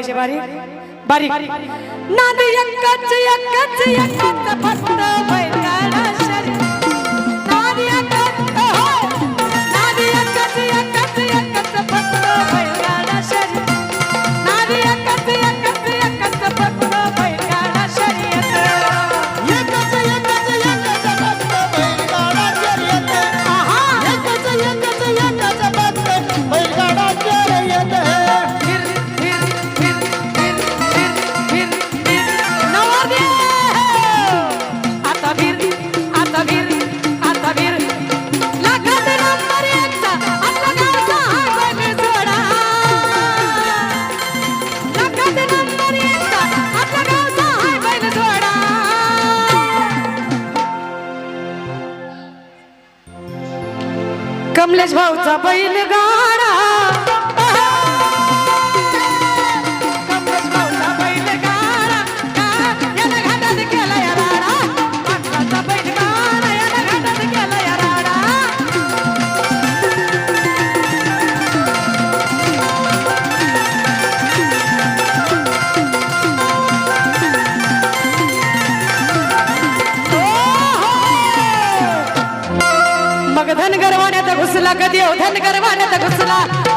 पाहिजे बारीक बारीक नाद एकच एकच एकच फक्त कमलेश भाऊचा बैल गाडा घुसला कधी औधन करवाण्यात घुसला.